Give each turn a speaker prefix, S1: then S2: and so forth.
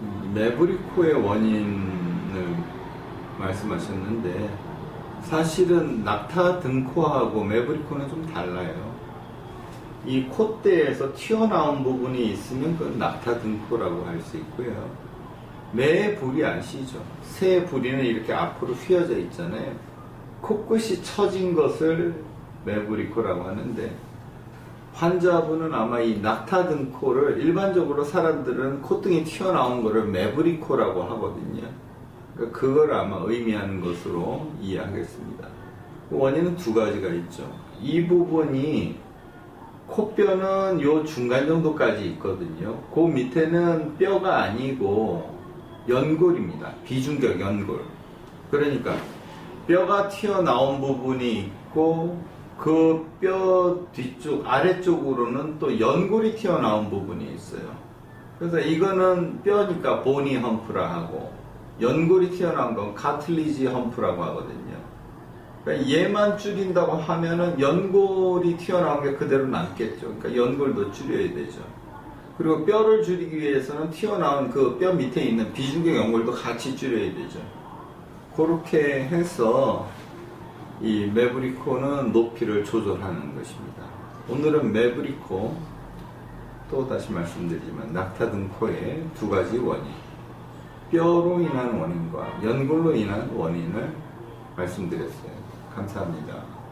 S1: 음, 메브리코의 원인을 말씀하셨는데 사실은 낙타 등코하고 메브리코는 좀 달라요. 이 콧대에서 튀어나온 부분이 있으면 그건 낙타 등코라고 할 수 있고요. 매 부리 아시죠? 새 부리는 이렇게 앞으로 휘어져 있잖아요. 코끝이 처진 것을 메브리코라고 하는데 환자분은 아마 이 낙타 등 코를 일반적으로 사람들은 콧등이 튀어나온 거를 메브리코라고 하거든요. 그러니까 그걸 아마 의미하는 것으로 이해하겠습니다. 그 원인은 두 가지가 있죠. 이 부분이 코뼈는 요 중간 정도까지 있거든요. 그 밑에는 뼈가 아니고 연골입니다. 비중격 연골. 그러니까 뼈가 튀어나온 부분이 있고 그 뼈 뒤쪽 아래쪽으로는 또 연골이 튀어나온 부분이 있어요. 그래서 이거는 뼈니까 보니 험프라 하고 연골이 튀어나온 건 카틀리지 험프라고 하거든요. 그러니까 얘만 줄인다고 하면은 연골이 튀어나온 게 그대로 남겠죠. 그러니까 연골도 줄여야 되죠. 그리고 뼈를 줄이기 위해서는 튀어나온 그 뼈 밑에 있는 비중격 연골도 같이 줄여야 되죠. 그렇게 해서 이 메브리코는 높이를 조절하는 것입니다. 오늘은 메브리코 또 다시 말씀드리지만 낙타 등코의 두 가지 원인 뼈로 인한 원인과 연골로 인한 원인을 말씀드렸어요. 감사합니다.